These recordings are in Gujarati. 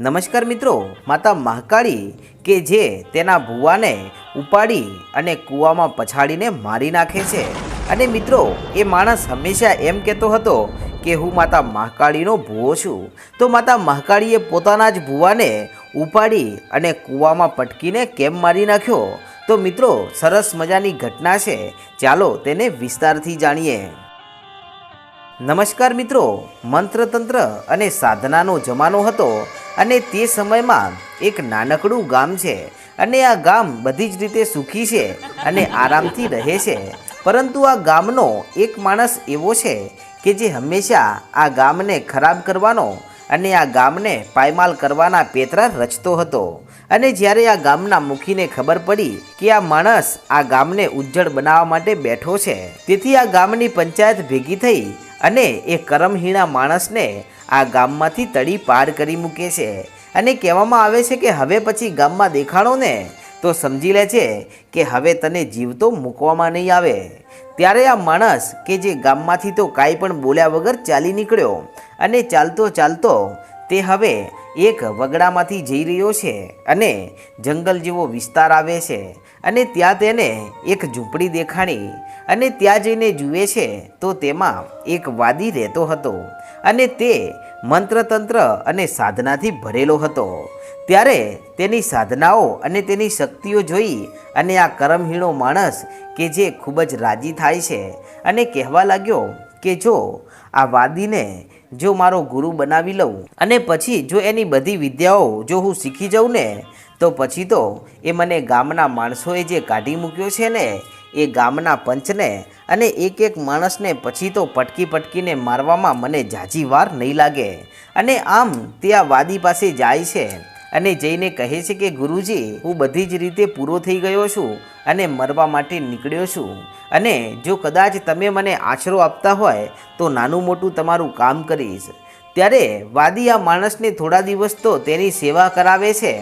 નમસ્કાર મિત્રો, માતા મહાકાળી કે જે તેના ભુવાને ઉપાડી અને કૂવામાં પછાડીને મારી નાખે છે. અને મિત્રો, એ માણસ હંમેશા એમ કહેતો હતો કે હું માતા મહાકાળીનો ભૂવો છું. તો માતા મહાકાળીએ પોતાના જ ભુવાને ઉપાડી અને કૂવામાં પટકીને કેમ મારી નાખ્યો? તો મિત્રો, સરસ મજાની ઘટના છે. ચાલો તેને વિસ્તારથી જાણીએ. નમસ્કાર મિત્રો, મંત્રતંત્ર અને સાધનાનો જમાનો હતો. અને તે સમયમાં એક નાનકડું ગામ છે અને આ ગામ બધી જ રીતે સુખી છે અને આરામથી રહે છે. પરંતુ આ ગામનો એક માણસ એવો છે કે જે હંમેશા આ ગામને ખરાબ કરવાનો અને આ ગામને પાયમાલ કરવાના પેતરા રચતો હતો. અને જ્યારે આ ગામના મુખીને ખબર પડી કે આ માણસ આ ગામને ઉજ્જળ બનાવવા માટે બેઠો છે, તેથી આ ગામની પંચાયત ભેગી થઈ અને એ કરમહીણા માણસને આ ગામમાંથી તડી પાર કરી મૂકે છે. અને કહેવામાં આવે છે કે હવે પછી ગામમાં દેખાડો ને, તો સમજી લે છે કે હવે તને જીવતો મૂકવામાં નહીં આવે. ત્યારે આ માણસ કે જે ગામમાંથી તો કાંઈ પણ બોલ્યા વગર ચાલી નીકળ્યો અને ચાલતો ચાલતો તે હવે એક વગડામાંથી જઈ રહ્યો છે અને જંગલ જેવો વિસ્તાર આવે છે. અને ત્યાં તેને એક ઝૂંપડી દેખાણી અને ત્યાં જઈને જુએ છે, તો તેમાં એક વાદી રહેતો હતો અને તે મંત્રતંત્ર અને સાધનાથી ભરેલો હતો. ત્યારે તેની સાધનાઓ અને તેની શક્તિઓ જોઈ અને આ કરમહીણો માણસ કે જે ખૂબ જ રાજી થાય છે અને કહેવા લાગ્યો કે, જો આ વાદીને જો મારો ગુરુ બનાવી લઉં અને પછી જો એની બધી વિદ્યાઓ જો હું શીખી જાઉં ને તો પછી તો એ મને ગામના માણસોએ જે કાઢી મૂક્યો છે ને, એ ગામના પંચને અને એક એક માણસને પછી તો પટકી પટકીને મારવામાં મને જાજી વાર નહીં લાગે. અને આમ તે આ વાદી પાસે જાય છે અને જઈને કહે છે કે, ગુરુજી, હું બધી જ રીતે પૂરો થઈ ગયો છું અને મરવા માટે નીકળ્યો છું. અને જો કદાચ તમે મને આશરો આપતા હોય, તો નાનું મોટું તમારું કામ કરીશ. ત્યારે વાદી આ માણસને થોડા દિવસ તો તેની સેવા કરાવે છે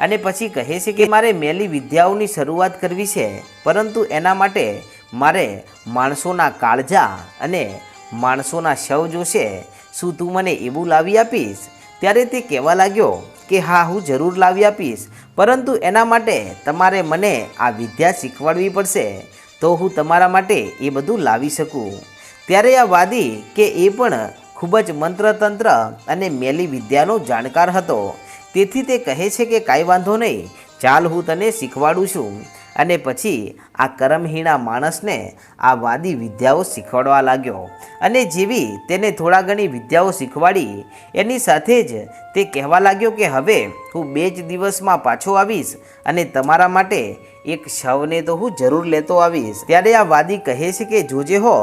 અને પછી કહે છે કે મારે મેલી વિદ્યાઓની શરૂઆત કરવી છે, પરંતુ એના માટે મારે માણસોના કાળજા અને માણસોના શવ જોશે. શું તું મને એવું લાવી આપીશ? ત્યારે તે કહેવા લાગ્યો કે હા, હું જરૂર લાવી આપીશ, પરંતુ એના માટે તમારે મને આ વિદ્યા શીખવાડવી પડશે, તો હું તમારા માટે એ બધું લાવી શકું. ત્યારે આ વાદી કે એ પણ ખૂબ જ મંત્રતંત્ર અને મેલી વિદ્યાનો જાણકાર હતો. તેથી તે કહે છે કે કાંઈ વાંધો નહીં, ચાલ હું તને શીખવાડું છું. અને પછી આ કરમહીણા માણસને આ વાદી વિદ્યાઓ શીખવાડવા લાગ્યો. અને જેવી તેને થોડા ઘણી વિદ્યાઓ શીખવાડી, એની સાથે જ તે કહેવા લાગ્યો કે હવે હું બે જ દિવસમાં પાછો આવીશ અને તમારા માટે એક શવને તો હું જરૂર લેતો આવીશ. ત્યારે આ વાદી કહે છે કે, જોજે હો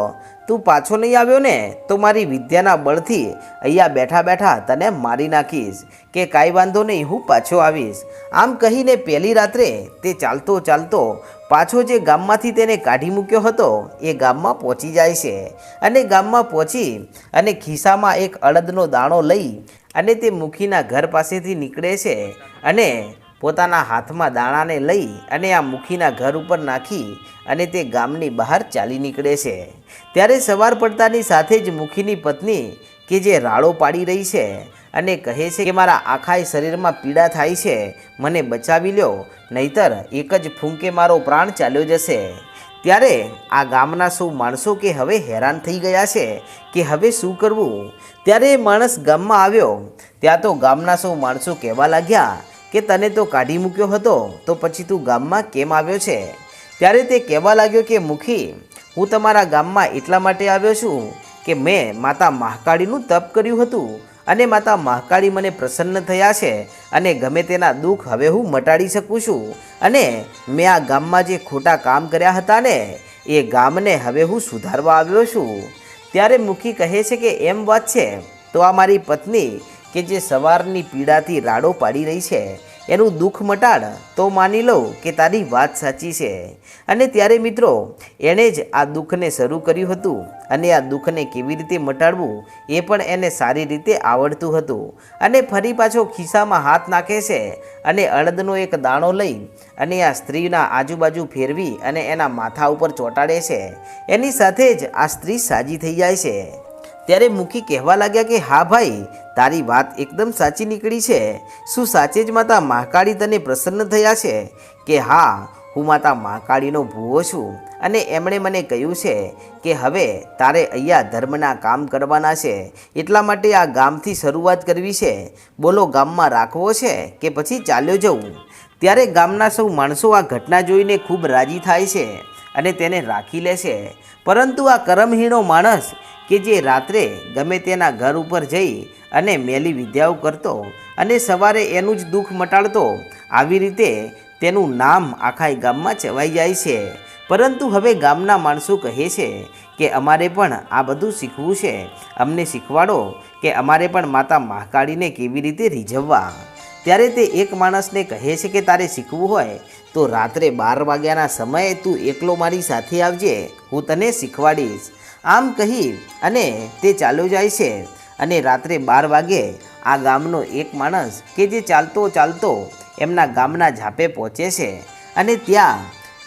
તું પાછો નહીં આવ્યો ને, તો મારી વિદ્યાના બળથી અહીંયા બેઠા બેઠા તને મારી નાખીશ કે કાંઈ વાંધો નહીં, હું પાછો આવીશ. આમ કહીને પહેલી રાત્રે તે ચાલતો ચાલતો પાછો જે ગામમાંથી તેને કાઢી મૂક્યો હતો, એ ગામમાં પહોંચી જાય છે. અને ગામમાં પહોંચી અને ખિસ્સામાં એક અડદનો દાણો લઈ અને તે મુખીના ઘર પાસેથી નીકળે છે અને પોતાના હાથમાં દાણાને લઈ અને આ મુખીના ઘર ઉપર નાખી અને તે ગામની બહાર ચાલી નીકળે છે. ત્યારે સવાર પડતાની સાથે જ મુખીની પત્ની કે જે રાળો પાડી રહી છે અને કહે છે કે, મારા આખાય શરીરમાં પીડા થાય છે, મને બચાવી લ્યો, નહીતર એક જ ફૂંકે મારો પ્રાણ ચાલ્યો જશે. ત્યારે આ ગામના સૌ માણસો કે હવે હેરાન થઈ ગયા છે કે હવે શું કરવું? ત્યારે માણસ ગામમાં આવ્યો. ત્યાં તો ગામના સૌ માણસો કહેવા લાગ્યા કે તને તો કાઢી મૂક્યો હતો, તો પછી તું ગામમાં કેમ આવ્યો છે? ત્યારે તે કહેવા લાગ્યો કે, મુખી, હું તમારા ગામમાં એટલા માટે આવ્યો છું કે મેં માતા મહાકાળીનું તપ કર્યું હતું અને માતા મહાકાળી મને પ્રસન્ન થયા છે અને ગમે તેના દુઃખ હવે હું મટાડી શકું છું. અને મેં આ ગામમાં જે ખોટા કામ કર્યા હતા ને, એ ગામને હવે હું સુધારવા આવ્યો છું. ત્યારે મુખી કહે છે કે, એમ વાત છે. તો આ મારી પત્ની કે જે સવારની પીડાથી રાડો પાડી રહી છે એનું દુઃખ મટાડ તો માની લઉં કે તારી વાત સાચી છે. અને ત્યારે મિત્રો, એણે જ આ દુઃખને શરૂ કર્યું હતું અને આ દુઃખને કેવી રીતે મટાડવું એ પણ એને સારી રીતે આવડતું હતું. અને ફરી પાછો ખિસ્સામાં હાથ નાખે છે અને અડદનો એક દાણો લઈ અને આ સ્ત્રીના આજુબાજુ ફેરવી અને એના માથા ઉપર ચોંટાડે છે. એની સાથે જ આ સ્ત્રી સાજી થઈ જાય છે. ત્યારે મુખી કહેવા લાગ્યા કે, હા ભાઈ, તારી વાત એકદમ સાચી નીકળી છે. શું સાચે જ માતા મહાકાળી તને પ્રસન્ન થયા છે? કે હા, હું માતા મહાકાળીનો ભૂવો છું. અને એમણે મને કહ્યું છે કે, હવે તારે અહીંયા ધર્મના કામ કરવાના છે. એટલા માટે આ ગામથી શરૂઆત કરવી છે. બોલો, ગામમાં રાખવો છે કે પછી ચાલ્યો જવું? ત્યારે ગામના સૌ માણસો આ ઘટના જોઈને ખૂબ રાજી થાય છે અને તેને રાખી લે છે. પરંતુ આ કરમહીણો માણસ કે જે રાત્રે ગમે તેના ઘર ઉપર જઈ અને મેલી વિદ્યાઓ કરતો અને સવારે એનું જ દુઃખ મટાડતો, આવી રીતે તેનું નામ આખા ગામમાં ચવાઈ જાય છે. પરંતુ હવે ગામના માણસો કહે છે કે અમારે પણ આ બધું શીખવું છે. અમને શીખવાડો કે અમારે પણ માતા મહાકાળીને કેવી રીતે રીઝવવા. ત્યારે તે એક માણસને કહે છે કે તારે શીખવું હોય તો રાત્રે બાર વાગ્યાના સમયે તું એકલો મારી સાથે આવજે, હું તને શીખવાડીશ. આમ કહી અને તે ચાલ્યો જાય છે. અને રાત્રે બાર વાગે આ ગામનો એક માણસ કે જે ચાલતો ચાલતો એમના ગામના ઝાપે પહોંચે છે. અને ત્યાં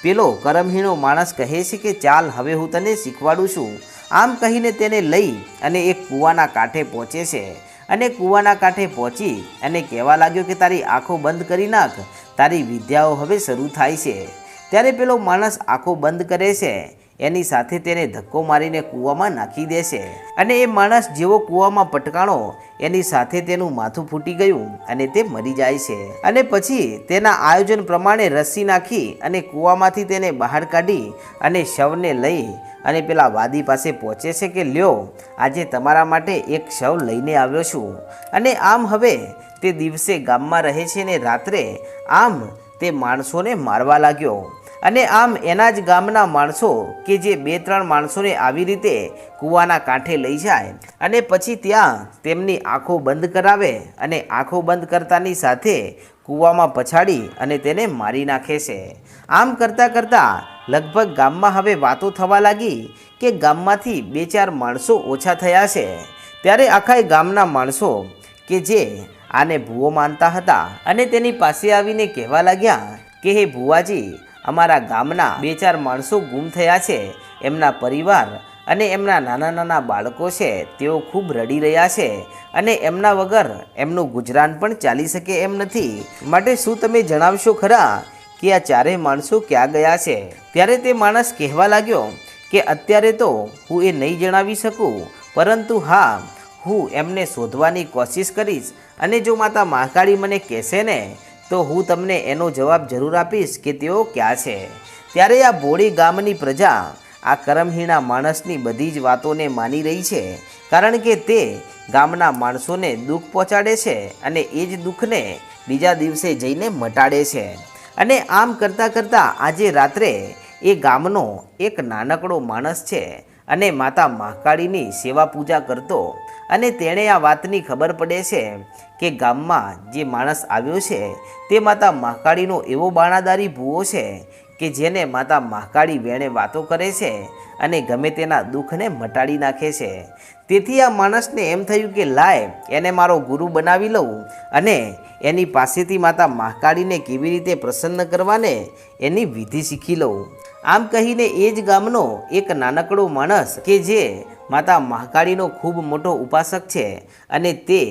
પેલો કરમહીણો માણસ કહે છે કે, ચાલ, હવે હું તને શીખવાડું છું. આમ કહીને તેને લઈ અને એક કૂવાના કાંઠે પહોંચે છે. અને કૂવાના કાંઠે પહોંચી અને કહેવા લાગ્યો કે, તારી આંખો બંધ કરી નાખ. તારી વિદ્યાઓ હવે શરૂ થાય છે. ત્યારે પેલો માણસ આંખો બંધ કરે છે એની સાથે તેને ધક્કો મારીને કૂવામાં નાખી દે છે અને એ માણસ જેવો કૂવામાં પટકાણો, એની સાથે તેનું માથું ફૂટી ગયું અને તે મરી જાય છે. અને પછી તેના આયોજન પ્રમાણે રસ્સી નાખી અને કૂવામાંથી તેને બહાર કાઢી અને શવને લઈ અને પેલા વાદી પાસે પહોંચે છે કે લ્યો, આજે તમારા માટે એક શવ લઈને આવ્યો છું. અને આમ હવે તે દિવસે ગામમાં રહે છે ને રાત્રે આમ તે માણસોને મારવા લાગ્યો. અને આમ એના જ ગામના માણસો કે જે બે ત્રણ માણસોને આવી રીતે કૂવાના કાંઠે લઈ જાય અને પછી ત્યાં તેમની આંખો બંધ કરાવે અને આંખો બંધ કરતાની સાથે કૂવામાં પછાડી અને તેને મારી નાખે છે. આમ કરતાં કરતાં લગભગ ગામમાં હવે વાતો થવા લાગી કે ગામમાંથી બે ચાર માણસો ઓછા થયા છે. ત્યારે આખા ગામના માણસો કે જે આને ભૂવો માનતા હતા અને તેની પાસે આવીને કહેવા લાગ્યા કે, હે ભુવાજી અમારા ગામના બે ચાર માણસો ગુમ થયા છે. એમના પરિવાર અને એમના નાના નાના બાળકો છે, તેઓ ખૂબ રડી રહ્યા છે અને એમના વગર એમનું ગુજરાન પણ ચાલી શકે એમ નથી. માટે શું તમે જણાવશો ખરા કે આ ચારેય માણસો ક્યાં ગયા છે? ત્યારે તે માણસ કહેવા લાગ્યો કે અત્યારે તો હું એ નહીં જણાવી શકું, પરંતુ હા, હું એમને શોધવાની કોશિશ કરીશ અને જો માતા મહાકાળી મને કહેશે ને તો હું તમને એનો જવાબ જરૂર આપીશ કે તેઓ ક્યાં છે. ત્યારે આ ભોળી ગામની પ્રજા, આ કરમહીણા માણસની બધી જ વાતોને માની રહી છે, કારણ કે તે ગામના માણસોને દુઃખ પહોંચાડે છે અને એ જ દુઃખને બીજા દિવસે જઈને મટાડે છે. અને આમ કરતાં કરતાં આજે રાત્રે એ ગામનો એક નાનકડો માણસ છે અને માતા મહાકાળીની સેવા પૂજા કરતો અને તેણે આ વાતની ખબર પડે છે કે ગામમાં જે માણસ આવ્યો છે, તે માતા મહાકાળીનો એવો બાણાદારી ભૂવો છે કે જેને માતા મહાકાળી વેણે વાતો કરે છે અને ગમે તેના દુઃખને મટાડી નાખે છે. તેથી આ માણસને એમ થયું કે લાય, એને મારો ગુરુ બનાવી લઉં અને એની પાસેથી માતા મહાકાળીને કેવી રીતે પ્રસન્ન કરવાને એની વિધિ શીખી લઉં. આમ કહીને એ જ ગામનો એક નાનકડો માણસ કે જે માતા મહાકાળીનો ખૂબ મોટો ઉપાસક છે અને તે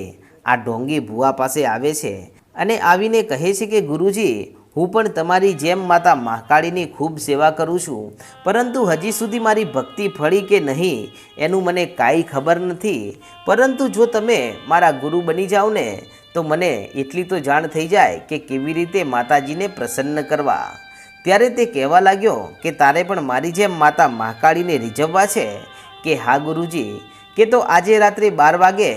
આ ઢોંગી ભુવા પાસે આવે છે અને આવીને કહે છે કે, ગુરુજી, હું પણ તમારી જેમ માતા મહાકાળીની ખૂબ સેવા કરું છું, પરંતુ હજી સુધી મારી ભક્તિ ફળી કે નહીં, એનું મને કાંઈ ખબર નથી. પરંતુ જો તમે મારા ગુરુ બની જાઓ ને, તો મને એટલી તો જાણ થઈ જાય કે કેવી રીતે માતાજીને પ્રસન્ન કરવા. ત્યારે તે કહેવા લાગ્યો કે, તારે પણ મારી જેમ માતા મહાકાળીને રીઝવવા છે. કે, હા, ગુરુજી, કે તો આજે રાત્રે બાર વાગે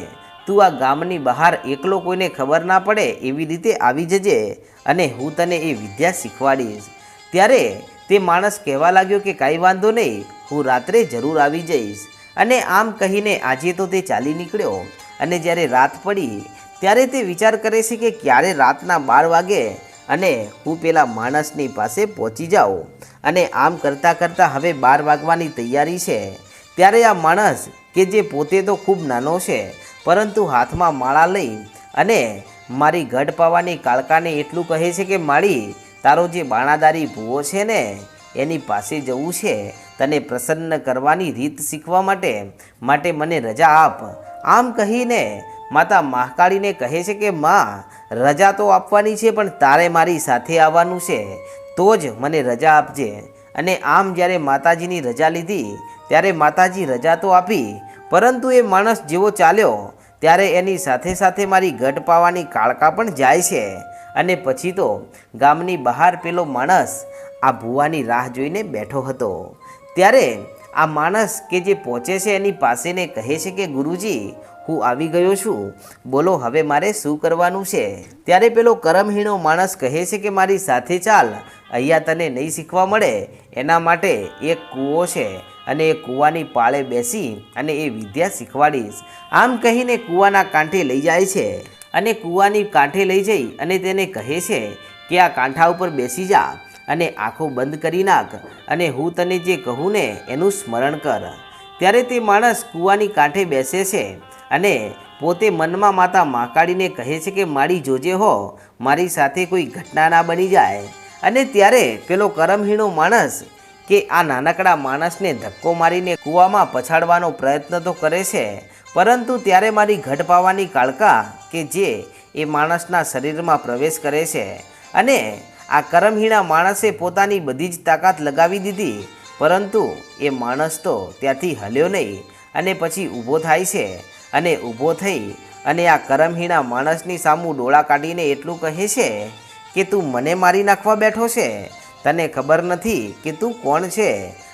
તું આ ગામની બહાર એકલો કોઈને ખબર ના પડે એવી રીતે આવી જજે અને હું તને એ વિદ્યા શીખવાડીશ. ત્યારે તે માણસ કહેવા લાગ્યો કે, કાંઈ વાંધો નહીં, હું રાત્રે જરૂર આવી જઈશ. અને આમ કહીને આજે તો તે ચાલી નીકળ્યો. અને જ્યારે રાત પડી, ત્યારે તે વિચાર કરે છે કે, ક્યારે રાતના બાર વાગે અને હું પેલા માણસની પાસે પહોંચી જાઉં. અને આમ કરતાં કરતાં હવે બાર વાગવાની તૈયારી છે. ત્યારે આ માણસ કે જે પોતે તો ખૂબ નાનો છે, પરંતુ હાથમાં માળા લઈ અને મારી ગઢ પાવાની કાળકાને એટલું કહે છે કે, માળી, તારો જે બાણાદારી ભૂવો છે ને, એની પાસે જવું છે. તને પ્રસન્ન કરવાની રીત શીખવા માટે માટે મને રજા આપ. આમ કહીને માતા મહાકાળીને કહે છે કે, માં, રજા તો આપવાની છે, પણ તારે મારી સાથે આવવાનું છે. તો જ મને રજા આપજે. અને આમ જ્યારે માતાજીની રજા લીધી ત્યારે માતાજી રજા તો આપી, પરંતુ એ માણસ જેવો ચાલ્યો. ત્યારે એની સાથે સાથે મારી ગઢ પાવાની કાળકા પણ જાય છે. અને પછી તો ગામની બહાર પેલો માણસ આ ભૂવાની રાહ જોઈને બેઠો હતો. ત્યારે આ માણસ કે જે પહોંચે છે એની પાસેને કહે છે કે, ગુરુજી, હું આવી ગયો છું. બોલો, હવે મારે શું કરવાનું છે? ત્યારે પેલો કરમહીણો માણસ કહે છે કે, મારી સાથે ચાલ. અહીંયા તને નહીં શીખવા મળે. એના માટે એક કૂવો છે. અને એ કૂવાની પાળે બેસી અને એ વિદ્યા શીખવાડીશ. આમ કહીને કૂવાના કાંઠે લઈ જાય છે. અને કૂવાની કાંઠે લઈ જઈ અને તેને કહે છે કે આ કાંઠા ઉપર બેસી જા અને આંખો બંધ કરી નાખ અને હું તને જે કહું ને એનું સ્મરણ કર. ત્યારે તે માણસ કૂવાની કાંઠે બેસે છે અને પોતે મનમાં માતા માકાળીને કહે છે કે મારી જોજે હો, મારી સાથે કોઈ ઘટના ના બની જાય. અને ત્યારે પેલો કરમહીણો માણસ કે આ નાનકડા માણસને ધક્કો મારીને કૂવામાં પછાડવાનો પ્રયત્ન તો કરે છે, પરંતુ ત્યારે મારી ઘટ પાવાની કાળકા કે જે એ માણસના શરીરમાં પ્રવેશ કરે છે અને આ કરમહીણા માણસે પોતાની બધી જ તાકાત લગાવી દીધી, પરંતુ એ માણસ તો ત્યાંથી હલ્યો નહીં અને પછી ઊભો થાય છે અને ઊભો થઈ અને આ કરમહીણા માણસની સામું ડોળા કાઢીને એટલું કહે છે કે, તું મને મારી નાખવા બેઠો છે? તને ખબર નથી કે તું કોણ છે?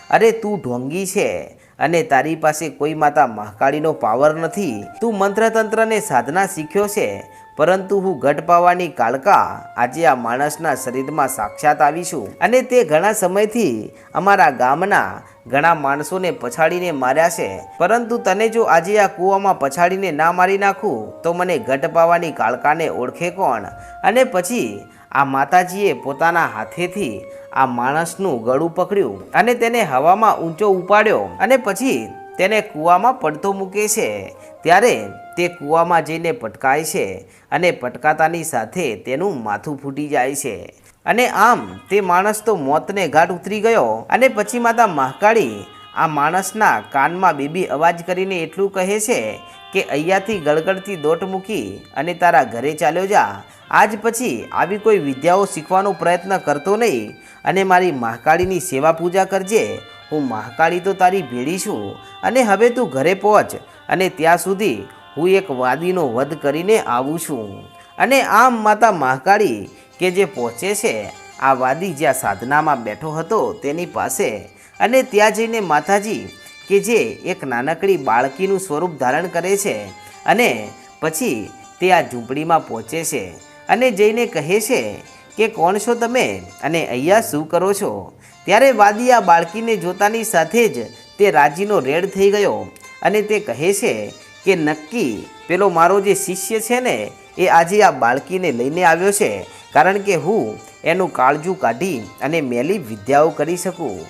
અરે, તું ઢોંગી છે અને તારી પાસે કોઈ માતા મહાકાળીનો પાવર નથી. તું મંત્રતંત્રને સાધના શીખ્યો છે, પરંતુ હું ગઢ પાવાની કાળકા આજે આ માણસના શરીરમાં સાક્ષાત આવીશું. અને તે ઘણા સમયથી અમારા ગામના ઘણા માણસોને પછાડીને માર્યા છે. પરંતુ તને જો આજે આ કૂવામાં પછાડીને ના મારી નાખું, તો મને ગઢ પાવાની કાળકાને ઓળખે કોણ? અને પછી આ માતાજીએ પોતાના હાથેથી આ માણસનું ગળું પકડ્યું અને તેને હવામાં ઊંચો ઉપાડ્યો અને પછી તેને કૂવામાં પડતો મૂકે છે. ત્યારે તે કૂવામાં જઈને પટકાય છે અને પટકાતાની સાથે તેનું માથું ફૂટી જાય છે. અને આમ તે માણસ તો મોતને ઘાટ ઉતરી ગયો અને પછી માતા મહાકાળી આ માણસના કાનમાં બેબી અવાજ કરીને એટલું કહે છે કે અહીંયાથી ગળગળતી દોટ મૂકી અને તારા ઘરે ચાલ્યો જા. આજ પછી આવી કોઈ વિદ્યાઓ શીખવાનો પ્રયત્ન કરતો નહીં અને મારી મહાકાળીની સેવા પૂજા કરજે. હું મહાકાળી તો તારી ભેળી છું અને હવે તું ઘરે પહોંચ અને ત્યાં સુધી હું એક વાદીનો વધ કરીને આવું છું. અને આમ માતા મહાકાળી કે જે પહોંચે છે, આ વાદી જ્યાં સાધનામાં બેઠો હતો તેની પાસે અને ત્યાં જઈને માતાજી કે જે એક નાનકડી બાળકીનું સ્વરૂપ ધારણ કરે છે અને પછી તે આ ઝૂંપડીમાં પહોંચે છે. અને જઈને કહે છે કે, કોણ છો તમે? અને અહીંયા શું કરો છો? ત્યારે વાદી આ બાળકીને જોતાની સાથે જ તે રાજીનો રેડ થઈ ગયો અને તે કહે છે કે, નક્કી, પેલો મારો જે શિષ્ય છે ને, એ આજે આ બાળકીને લઈને આવ્યો છે, કારણ કે હું એનું કાળજું કાઢી અને મેલી વિદ્યાઓ કરી શકું.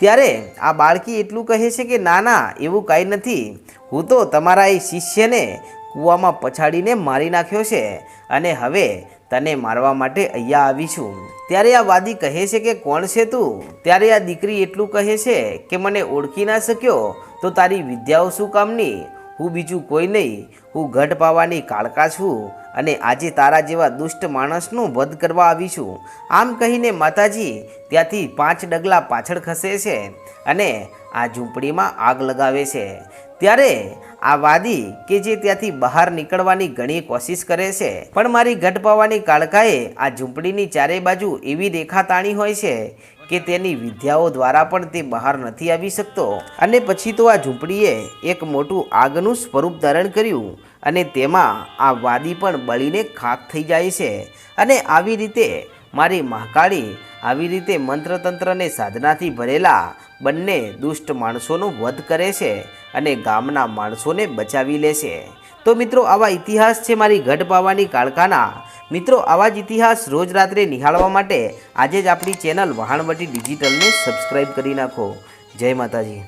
ત્યારે આ બાળકી એટલું કહે છે કે, ના ના, એવું કાંઈ નથી. હું તો તમારા એ શિષ્યને કૂવામાં પછાડીને મારી નાખ્યો છે. અને હવે તને મારવા માટે અહીંયા આવી છું. ત્યારે આ વાદી કહે છે કે કોણ છે તું? ત્યારે આ દીકરી એટલું કહે છે કે મને ઓળખી ના શક્યો, તો તારી વિદ્યાઓ શું કામની? હું બીજું કોઈ નહીં હું ગઢ પાવાની કાળકા છું અને આજે તારા જેવા દુષ્ટ માણસનું વધ કરવા આવી છું. આમ કહીને માતાજી, ત્યાંથી પાંચ ડગલા પાછળ ખસે છે અને આ ઝૂંપડીમાં આગ લગાવે છે. ત્યારે આ વાદી કે જે ત્યાંથી બહાર નીકળવાની ઘણી કોશિશ કરે છે, પણ મારી ગઢ પાવાની કાળકાએ આ ઝૂંપડીની ચારે બાજુ એવી રેખા તાણી હોય છે કે તેની વિદ્યાઓ દ્વારા પણ તે બહાર નથી આવી શકતો. અને પછી તો આ ઝૂંપડીએ એક મોટું આગનું સ્વરૂપ ધારણ કર્યું અને તેમાં આ વાદી પણ બળીને ખાક થઈ જાય છે. અને આવી રીતે મારી મહાકાળી આવી રીતે મંત્રતંત્રને સાધનાથી ભરેલા બંને દુષ્ટ માણસોનો વધ કરે છે અને ગામના માણસોને બચાવી લે છે. તો મિત્રો, આવા ઇતિહાસ છે મારી ગઢ પાવાની કાળકાના. મિત્રો, આવા જ ઇતિહાસ રોજ રાત્રે નિહાળવા માટે આજે જ આપણી ચેનલ વહાણવટી ડિજિટલને સબસ્ક્રાઈબ કરી નાખો. જય માતાજી.